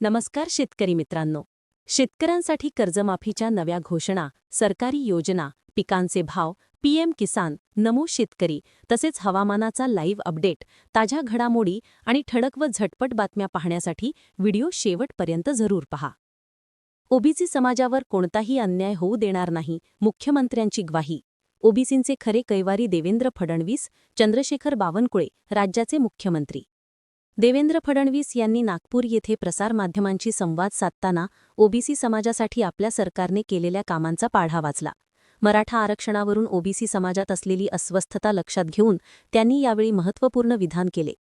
नमस्कार शेतकरी मित्रांनो. शेतकऱ्यांसाठी कर्जमाफीच्या नव्या घोषणा सरकारी योजना पिकांचे भाव पीएम किसान नमो शेतकरी तसेच हवामानाचा लाईव्ह अपडेट ताज्या घडामोडी आणि ठळक व झटपट बातम्या पाहण्यासाठी व्हिडिओ शेवटपर्यंत जरूर पहा. ओबीसी समाजावर कोणताही अन्याय होऊ देणार नाही मुख्यमंत्र्यांची ग्वाही. ओबीसींचे खरे कैवारी देवेंद्र फडणवीस चंद्रशेखर बावनकुळे राज्याचे मुख्यमंत्री. देवेंद्र फडणवीस यांनी नागपूर येथे प्रसारमाध्यमांशी संवाद साधताना ओबीसी समाजासाठी आपल्या सरकारने केलेल्या कामांचा पाढा वाचला. मराठा आरक्षणावरून ओबीसी समाजात असलेली अस्वस्थता लक्षात घेऊन त्यांनी यावेळी महत्त्वपूर्ण विधान केले.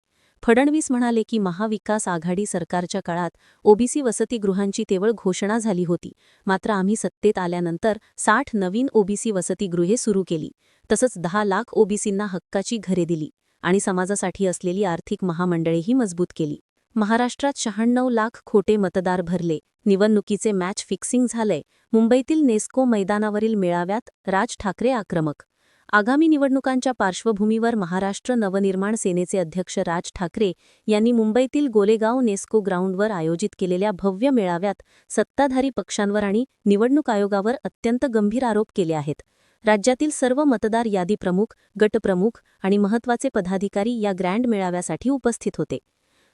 फडणवीस म्हणाले की महाविकास आघाडी सरकारच्या काळात ओबीसी वसतिगृहांची केवळ घोषणा झाली होती. मात्र आम्ही सत्तेत आल्यानंतर साठ नवीन ओबीसी वसतिगृहे सुरू केली. तसंच दहा लाख ओबीसींना हक्काची घरे दिली. आणि समाजासाठी असलेली आर्थिक महामंडळेही मजबूत केली. महाराष्ट्रात शहाण्णव लाख खोटे मतदार भरले. निवडणुकीचे मॅच फिक्सिंग झालंय. मुंबईतील नेस्को मैदानावरील मेळाव्यात राज ठाकरे आक्रमक. आगामी निवडणुकांच्या पार्श्वभूमीवर महाराष्ट्र नवनिर्माण सेनेचे अध्यक्ष राज ठाकरे यांनी मुंबईतील गोलेगाव नेस्को ग्राउंडवर आयोजित केलेल्या भव्य मेळाव्यात सत्ताधारी पक्षांवर आणि निवडणूक आयोगावर अत्यंत गंभीर आरोप केले आहेत. राज्यातील सर्व मतदार यादी प्रमुख गटप्रमुख आणि महत्त्वाचे पदाधिकारी या ग्रँड मेळाव्यासाठी उपस्थित होते.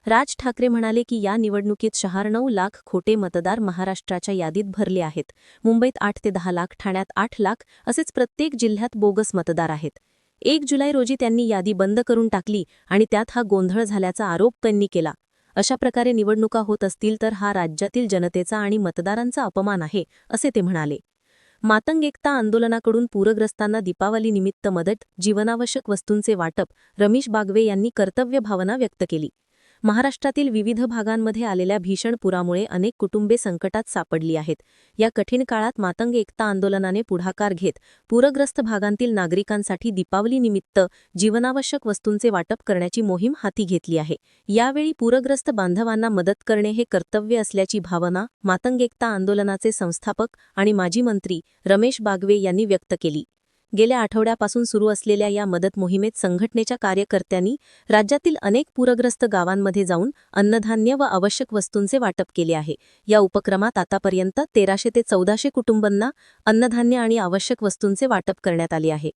राज ठाकरे म्हणाले की या निवडणुकीत शहाण्णव लाख खोटे मतदार महाराष्ट्राच्या यादीत भरले आहेत. मुंबईत आठ ते दहा लाख ठाण्यात आठ लाख असेच प्रत्येक जिल्ह्यात बोगस मतदार आहेत. एक जुलै रोजी त्यांनी यादी बंद करून टाकली आणि त्यात हा गोंधळ झाल्याचा आरोप त्यांनी केला. अशा प्रकारे निवडणुका होत असतील तर हा राज्यातील जनतेचा आणि मतदारांचा अपमान आहे असे ते म्हणाले. मातंग एकता आंदोलनाकडून पूरग्रस्तांना दीपावलीनिमित्त मदत जीवनावश्यक वस्तूंचे वाटप रमेश बागवे यांनी कर्तव्य भावना व्यक्त केली. महाराष्ट्रातील विविध भागांमध्ये आलेल्या भीषण पुरामुळे अनेक कुटुंबे संकटात सापडली आहेत. या कठीण काळात मातंग एकता आंदोलनाने पुढाकार घेत पूरग्रस्त भागांतील नागरिकांसाठी दीपावलीनिमित्त जीवनावश्यक वस्तूंचे वाटप करण्याची मोहीम हाती घेतली आहे. यावेळी पूरग्रस्त बांधवांना मदत करणे हे कर्तव्य असल्याची भावना मातंग एकता आंदोलनाचे संस्थापक आणि माजी मंत्री रमेश बागवे यांनी व्यक्त केली. गेल्या आठवड्यापासून सुरू असलेल्या या मदत मोहिमेत संघटनेच्या कार्यकर्त्यांनी राज्यातील अनेक पूरग्रस्त गावांमध्ये जाऊन अन्नधान्य व आवश्यक वस्तूंचे वाटप केले आहे. या उपक्रमात आतापर्यंत तेराशे ते चौदाशे कुटुंबांना अन्नधान्य आणि आवश्यक वस्तूंचे वाटप करण्यात आले आहे.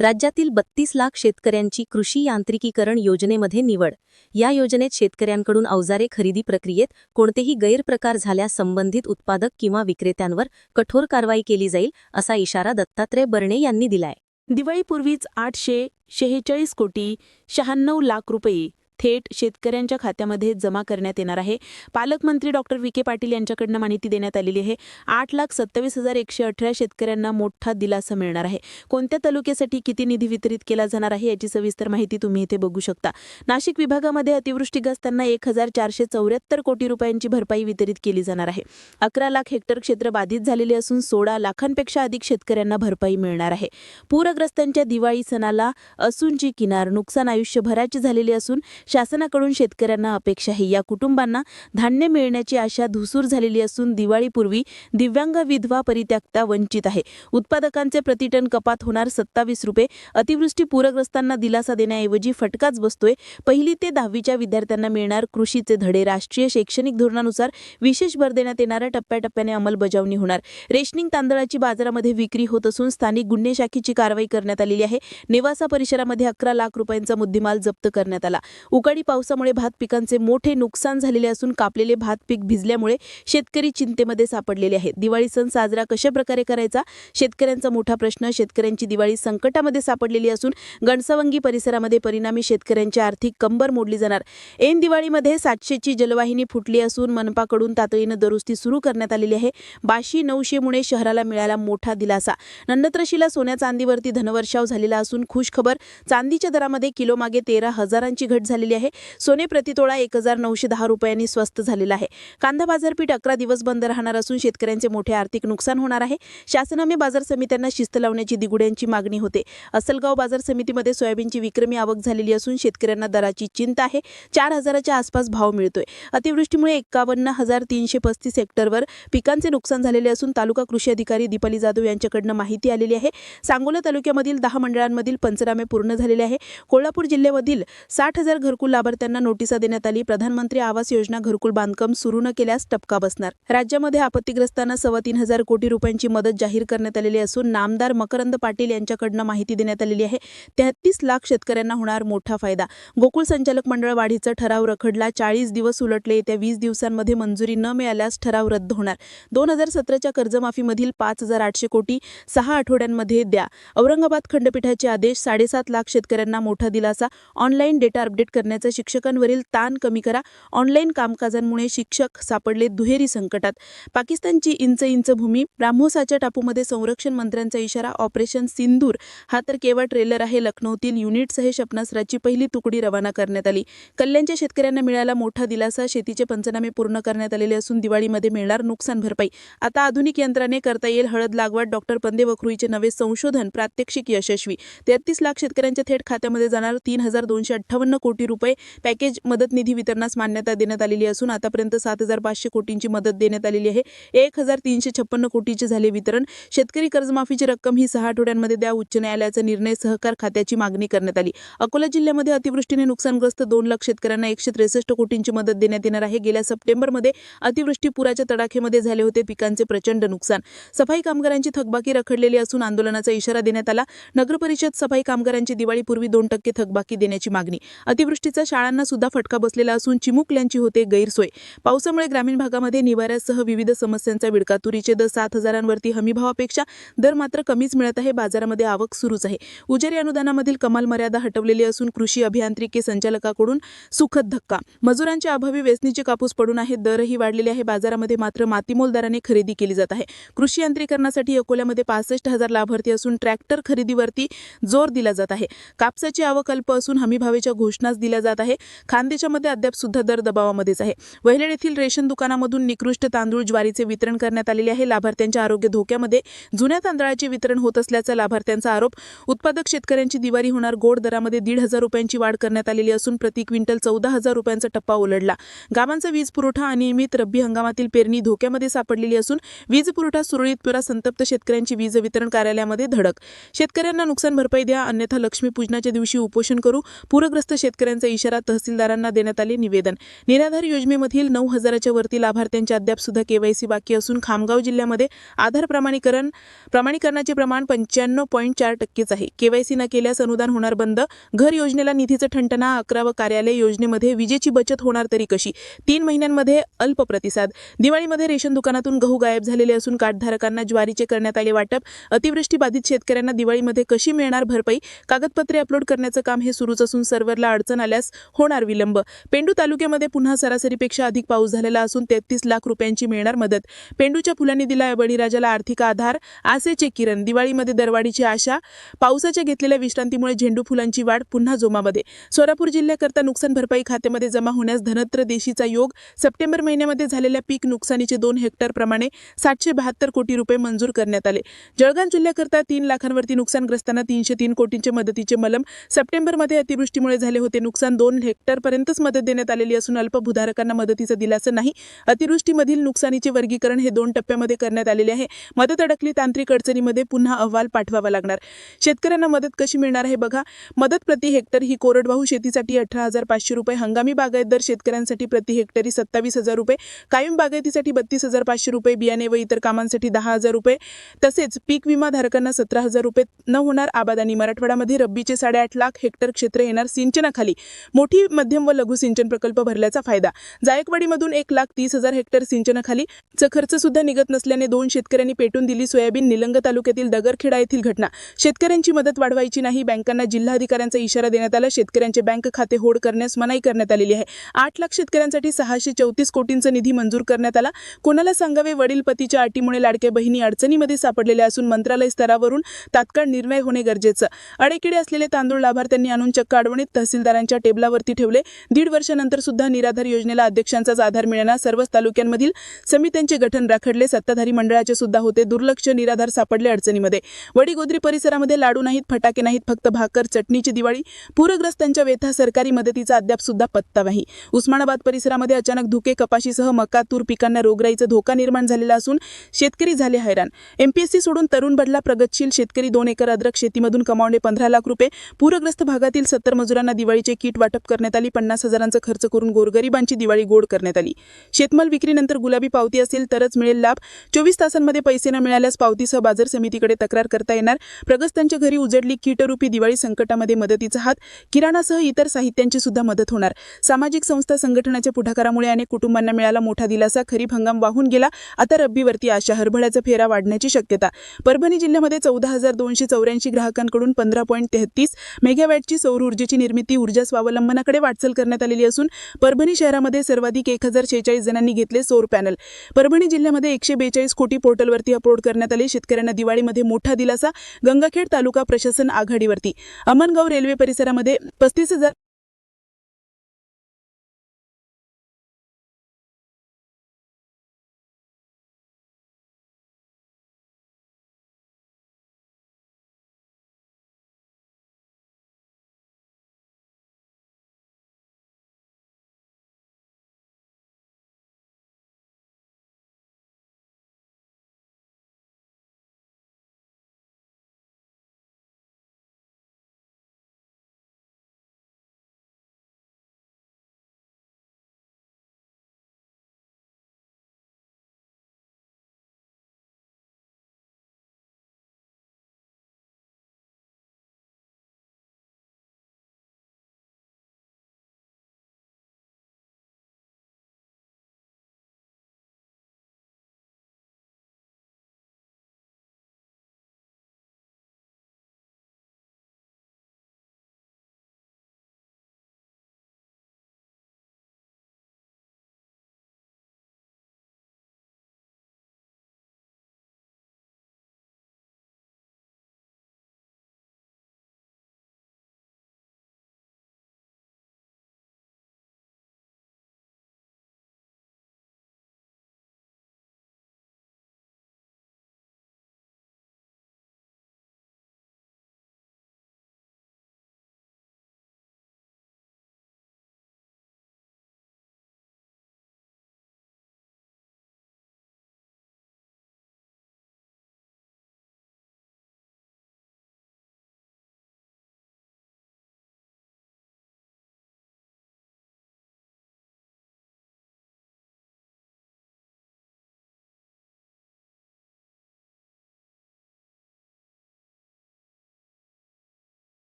राज्यातील बत्तीस लाख शेतकऱ्यांची कृषी यांत्रिकीकरण योजनेमध्ये निवड. या योजनेत शेतकऱ्यांकडून अवजारे खरेदी प्रक्रियेत कोणतेही गैरप्रकार झाल्यास संबंधित उत्पादक किंवा विक्रेत्यांवर कठोर कारवाई केली जाईल असा इशारा दत्तात्रय बर्णे यांनी दिलाय. दिवाळीपूर्वीच आठशे शेहेचाळीस कोटी शहाण्णव लाख रुपये थेट शेतकऱ्यांच्या खात्यामध्ये जमा करण्यात येणार आहे. पालकमंत्री डॉक्टर विखे पाटील यांच्याकडनं माहिती देण्यात आलेली आहे. आठ लाख सत्तावीस हजार एकशे अठरा शेतकऱ्यांना मोठा दिलासा मिळणार आहे. कोणत्या तालुक्यासाठी किती निधी वितरित केला जाणार आहे याची सविस्तर माहिती तुम्ही इथे बघू शकता. नाशिक विभागामध्ये अतिवृष्टीग्रस्तांना एक हजार चारशे चौऱ्याहत्तर कोटी रुपयांची भरपाई वितरित केली जाणार आहे. अकरा लाख हेक्टर क्षेत्र बाधित झालेले असून सोळा लाखांपेक्षा अधिक शेतकऱ्यांना भरपाई मिळणार आहे. पूरग्रस्तांच्या दिवाळी सणाला असूनची किनार नुकसान आयुष्यभराची झालेली असून शासनाकडून शेतकऱ्यांना अपेक्षा आहे. या कुटुंबांना धान्य मिळण्याची आशा धुसूर झालेली असून दिवाळीपूर्वी दिव्यांग विधवा परित्यक्ता वंचित आहे. उत्पादकांचे प्रतिटन कपात होणार सत्तावीस रुपये. अतिवृष्टी पूरग्रस्तांना दिलासा देण्याऐवजी फटकाच बसतोय. पहिली ते दहावीच्या विद्यार्थ्यांना मिळणार कृषीचे धडे. राष्ट्रीय शैक्षणिक धोरणानुसार विशेष भर देण्यात येणाऱ्या टप्प्याटप्प्याने अंमलबजावणी होणार. रेशनिंग तांदळाची बाजारामध्ये विक्री होत असून स्थानिक गुन्हे शाखेची कारवाई करण्यात आलेली आहे. नेवासा परिसरामध्ये अकरा लाख रुपयांचा मुद्देमाल जप्त करण्यात आला. उकाडी पावसामुळे भात पिकांचे मोठे नुकसान झालेले असून कापलेले भात पीक भिजल्यामुळे शेतकरी चिंतेमध्ये सापडलेले आहेत. दिवाळी सण साजरा कशा प्रकारे करायचा? शेतकऱ्यांचा मोठा प्रश्न शेतकऱ्यांची दिवाळी संकटामध्ये सापडलेली असून गणसवंगी परिसरामध्ये परिणामी शेतकऱ्यांची आर्थिक कंबर मोडली जाणार. ऐन दिवाळीमध्ये सातशेची जलवाहिनी फुटली असून मनपाकडून तातडीनं दुरुस्ती सुरू करण्यात आलेली आहे. बाशी नऊशेमुळे शहराला मिळाला मोठा दिलासा. नन्नत्रशीला सोन्या चांदीवरती धनवर्षाव झालेला असून खुशखबर चांदीच्या दरामध्ये किलोमागे तेरा हजारांची घट झाली झालेली आहे. सोने प्रतितोळा एक हजार नऊशे दहा रुपयांनी स्वस्त झालेला आहे. कांदा बाजारपीठ अकरा दिवस बंद राहणार असून शेतकऱ्यांचे मोठे आर्थिक नुकसान होणार आहे. शासनाने बाजार समित्यांना शिस्त लावण्याची दिगुड्यांची मागणी होते. असलगाव बाजार समितीमध्ये सोयाबीनची विक्रमी आवक झालेली असून शेतकऱ्यांना दराची चिंता आहे. चार हजाराच्या आसपास भाव मिळतोय. अतिवृष्टीमुळे एक्कावन्न हजार तीनशे पस्तीस हेक्टरवर पिकांचे नुकसान झालेले असून तालुका कृषी अधिकारी दीपाली जाधव यांच्याकडनं माहिती आलेली आहे. सांगोला तालुक्यामधील दहा मंडळांमधील पंचनामे पूर्ण झालेले आहे. कोल्हापूर जिल्ह्यामधील साठ हजार घरकुल लाभार्थ्यांना नोटिसा देण्यात आली. प्रधानमंत्री आवास योजना घरकुल बांधकाम सुरू न केल्यास टपका बसणार. राज्यामध्ये आपत्तीग्रस्तांना सव्वा तीन हजार कोटी रुपयांची मदत जाहीर करण्यात आलेली असून नामदार मकरंद पाटील यांच्याकडनं माहिती देण्यात आलेली आहे. तेहतीस लाख शेतकऱ्यांना होणार मोठा फायदा. गोकुळ संचालक मंडळ वाढीचा ठराव रखडला. चाळीस दिवस उलटले. येत्या वीस दिवसांमध्ये मंजुरी न मिळाल्यास ठराव रद्द होणार. दोन हजार सतराच्या कर्जमाफीमधील पाच हजार आठशे कोटी सहा आठवड्यांमध्ये द्या. औरंगाबाद खंडपीठाचे आदेश साडेसात लाख शेतकऱ्यांना मोठा दिलासा. ऑनलाईन डेटा अपडेट करण्याचा शिक्षकांवरील ताण कमी करा. ऑनलाईन कामकाजांमुळे शिक्षक सापडले दुहेरी संकटात. पाकिस्तानची इंच इंच भूमी ब्राह्मोसाच्या टापूमध्ये संरक्षण मंत्र्यांचा इशारा ऑपरेशन सिंदूर हा तर केवळ ट्रेलर आहे. लखनौतील युनिटसह क्षेपणास्त्राची पहिली तुकडी रवाना करण्यात आली. कल्याणच्या शेतकऱ्यांना मिळाला मोठा दिलासा. शेतीचे पंचनामे पूर्ण करण्यात आलेले असून दिवाळीमध्ये मिळणार नुकसान भरपाई. आता आधुनिक यंत्राने करता येईल हळद लागवड. डॉक्टर पंदे वखरुईचे नवे संशोधन प्रात्यक्षिक यशस्वी. तेहतीस लाख शेतकऱ्यांच्या थेट खात्यामध्ये जाणार तीन हजार दोनशे अठ्ठावन्न कोटी रुपये पॅकेज मदत निधी वितरणास मान्यता देण्यात आलेली असून आतापर्यंत सात हजार पाचशे कोटींची मदत देण्यात आलेली आहे. एक हजार तीनशे छप्पन्न कोटीचे झाले वितरण. शेतकरी कर्जमाफीची रक्कम ही सहा आठवड्यांमध्ये द्या. उच्च न्यायालयाचा निर्णय सहकार खात्याची मागणी करण्यात आली. अकोला जिल्ह्यामध्ये अतिवृष्टीने नुकसानग्रस्त दोन लाख शेतकऱ्यांना एकशे त्रेसष्ट कोटींची मदत देण्यात येणार आहे. गेल्या सप्टेंबरमध्ये अतिवृष्टी पुराच्या तडाखेमध्ये झाले होते. पिकांचे प्रचंड नुकसान. सफाई कामगारांची थकबाकी रखडलेली असून आंदोलनाचा इशारा देण्यात आला. नगरपरिषद सफाई कामगारांची दिवाळीपूर्वी दोन टक्के थकबाकी देण्याची मागणी. अतिवृष्टी अतिवृष्टीचा शाळांना सुद्धा फटका बसलेला असून चिमुकल्यांची होते गैरसोय. पावसामुळे ग्रामीण भागामध्ये निवाऱ्यासह विविध समस्यांचा विडका. तुरीचे दर सात हजारांवरती हमीभावापेक्षा दर मात्र कमीच मिळत आहे. बाजारामध्ये आवक सुरूच आहे. उजेरी अनुदानामधील कमाल मर्यादा हटवलेली असून कृषी अभियांत्रिकी संचालकाकडून सुखद धक्का. मजुरांच्या अभावी वेचणीचे कापूस पडून आहे दरही वाढलेले आहे. बाजारामध्ये मात्र मातीमोल दराने खरेदी केली जात आहे. कृषी यांत्रिकरणासाठी अकोल्यामध्ये पासष्ट हजार लाभार्थी असून ट्रॅक्टर खरेदीवरती जोर दिला जात आहे. कापसाची आवक अल्प असून हमीभावेच्या घोषणाच दिल्या जात आहे. खानदेशामध्ये अद्याप सुद्धा दर दबावामध्येच आहे. वहिलेड येथील रेशन दुकानामधून निकृष्ट तांदूळ ज्वारीचे वितरण करण्यात आलेले आहे. लाभार्थ्यांचे आरोग्य धोक्यामध्ये जुन्या तांदळाचे वितरण होत असल्याचा लाभार्थ्यांचा आरोप. उत्पादक शेतकऱ्यांची दिवाळी होणार गोड दरामध्ये दीड हजार रुपयांची वाढ करण्यात आलेली असून प्रति क्विंटल चौदा हजार रुपयांचा टप्पा ओलडला. गावांचा वीज पुरवठा अनियमित रब्बी हंगामातील पेरणी धोक्यामध्ये सापडलेली असून वीज पुरवठा सुरळीत पुरा संतप्त शेतकऱ्यांची वीज वितरण कार्यालयामध्ये धडक. शेतकऱ्यांना नुकसान भरपाई द्या. अन्यथा लक्ष्मीपूजनाच्या दिवशी उपोषण करू. पूरग्रस्त शेतकऱ्यांचा इशारा तहसीलदारांना देण्यात आले निवेदन. निराधार योजनेमधील नऊ हजाराच्या वरती लाभार्थ्यांच्या अद्याप सुद्धा केवायसी बाकी असून खामगाव जिल्ह्यामध्ये आधार प्रमाणीकरण प्रमाणीकरणाचे प्रमाण पंच्याण्णव पॉईंट चार टक्केच आहे. केवायसी न केल्यास अनुदान होणार बंद. घर योजनेला निधीचं ठणठणा अकरावं कार्यालय योजनेमध्ये विजेची बचत होणार तरी कशी? तीन महिन्यांमध्ये अल्प प्रतिसाद. दिवाळीमध्ये रेशन दुकानातून गहू गायब झालेले असून कार्डधारकांना ज्वारीचे करण्यात आले वाटप. अतिवृष्टी बाधित शेतकऱ्यांना दिवाळीमध्ये कशी मिळणार भरपाई? कागदपत्रे अपलोड करण्याचं काम हे सुरूच असून सर्व्हरला अडचण आल्यास होणार विलंब. पेंडू तालुक्यामध्ये पुन्हा सरासरीपेक्षा अधिक पाऊस झालेला असून तेहतीस लाख रुपयांची मिळणार मदत. पेंडूच्या फुलांनी दिला बळीराजाला आर्थिक आधार आसेचे किरण दिवाळीमध्ये दरवाढीची आशा. पावसाच्या घेतलेल्या विश्रांतीमुळे झेंडू फुलांची वाढ पुन्हा जोमामध्ये. सोलापूर जिल्ह्याकरता नुकसान भरपाई खात्यामध्ये जमा होण्यास धनत्र देशीचा योग. सप्टेंबर महिन्यामध्ये झालेल्या पीक नुकसानीचे दोन हेक्टर प्रमाणे सातशे बहात्तर कोटी रुपये मंजूर करण्यात आले. जळगाव जिल्ह्याकरता तीन लाखांवरती नुकसानग्रस्तांना तीनशे तीन कोटींचे मदतीचे मलम सप्टेंबरमध्ये अतिवृष्टीमुळे झाले होते. नुकसान दोन हेक्टरपर्यंतच मदत देण्यात आलेली असून अल्पभूधारकांना मदतीचा दिलासा नाही. अतिवृष्टीमधील नुकसानीचे वर्गीकरण हे दोन टप्प्यामध्ये करण्यात आलेले आहे. मदत अडकली तांत्रिक अडचणीमध्ये पुन्हा अहवाल पाठवावा लागणार. शेतकऱ्यांना मदत कशी मिळणार आहे बघा. मदत प्रति हेक्टर ही कोरडवाहू शेतीसाठी अठरा हजार पाचशे रुपये हंगामी बागायत दर शेतकऱ्यांसाठी प्रति हेक्टरी सत्तावीस हजार रुपये कायम बागायतीसाठी बत्तीस हजार पाचशे रुपये बियाणे व इतर कामांसाठी दहा हजार रुपये तसेच पीक विमा धारकांना सतरा हजार रुपये न होणार आबाद आणि मराठवाड्यामध्ये रब्बीचे साडेआठ लाख हेक्टर क्षेत्र येणार सिंचनाखाली. मोठी मध्यम व लघु सिंचन प्रकल्प भरल्याचा फायदा. जायकवाडीमधून एक लाख तीस हजार हेक्टर सिंचनाखाली च खर्च सुद्धा निघत नसल्याने दोन शेतकऱ्यांनी पेटून दिली सोयाबीन. निलंग तालुक्यातील दगरखेडा येथील घटना. शेतकऱ्यांची मदत वाढवायची नाही. बँकांना जिल्हाधिकाऱ्यांचा इशारा देण्यात आला. शेतकऱ्यांचे बँक खाते होड करण्यास मनाई करण्यात आलेली आहे. आठ लाख शेतकऱ्यांसाठी सहाशे चौतीस कोटींचा निधी मंजूर करण्यात आला. कोणाला सांगावे? वडील पतीच्या अटीमुळे लाडक्या बहिणी अडचणीमध्ये सापडलेल्या असून मंत्रालय स्तरावरून तात्काळ निर्णय होणे गरजेचं. अडेकिडे असलेले तांदूळ लाभार्थ्यांनी आणून चक्क अडवणीत तहसीलदारांच्या टेबलावरती ठेवले. दीड वर्षानंतर सुद्धा निराधार योजनेला अध्यक्षांचाच आधार मिळणार सर्वच तालुक्यांमधील समित्यांचे गठन राखडले. सत्ताधारी मंडळाचे सुद्धा होते. दुर्लक्ष निराधार सापडले अडचणीमध्ये. वडीगोद्री परिसरामध्ये लाडू नाहीत फटाके नाहीत फक्त भाकर चटणीची दिवाळी. पूरग्रस्तांच्या व्यथा सरकारी मदतीचा अद्याप सुद्धा पत्ता नाही. उस्मानाबाद परिसरामध्ये अचानक धुके कपाशीसह मका तूर पिकांना रोगराईचा धोका निर्माण झालेला असून शेतकरी झाले हैराण. एमपीएससी सोडून तरुण बदला प्रगतशील शेतकरी दोन एकर अद्रक शेतीमधून कमावणे पंधरा लाख रुपये. पूरग्रस्त भागातील सत्तर मजुरांना दिवाळीचे किट वाटप करण्यात आली. पन्नास हजारांचा खर्च करून गोरगरिबांची दिवाळी गोड करण्यात आली. शेतमाल विक्रीनंतर गुलाबी पावती असेल तरच मिळेल लाभ. चोवीस तासांमध्ये पैसे न मिळाल्यास पावतीसह बाजार समितीकडे तक्रार करता येणार. प्रगस्तांच्या घरी उजडली कीटरूपी दिवाळी संकटामध्ये मदतीचा हात. किराणासह इतर साहित्यांची सुद्धा मदत होणार. सामाजिक संस्था संघटनाच्या पुढाकारामुळे अनेक कुटुंबांना मिळाला मोठा दिलासा. खरीप हंगाम वाहून गेला. आता रब्बीवरती आशा. हरभळ्याचा फेरा वाढण्याची शक्यता. परभणी जिल्ह्यामध्ये चौदा हजार दोनशे चौऱ्याऐंशी ग्राहकांकडून पंधरा पॉईंट तेहतीस मेगावॅटची सौर ऊर्जेची निर्मिती ऊर्जा स्वावलंबनाकडे वाटचाल करण्यात आलेली असून परभणी शहरामध्ये सर्वाधिक एक हजार शेहेचाळीस जणांनी घेतले सौर पॅनल. परभणी जिल्ह्यामध्ये एकशे बेचाळीस कोटी पोर्टलवरती अपलोड करण्यात आले. शेतकऱ्यांना दिवाळीमध्ये मोठा दिलासा गंगाखेड तालुका प्रशासन आघाडीवरती. अमनगाव रेल्वे परिसरामध्ये पस्तीस हजार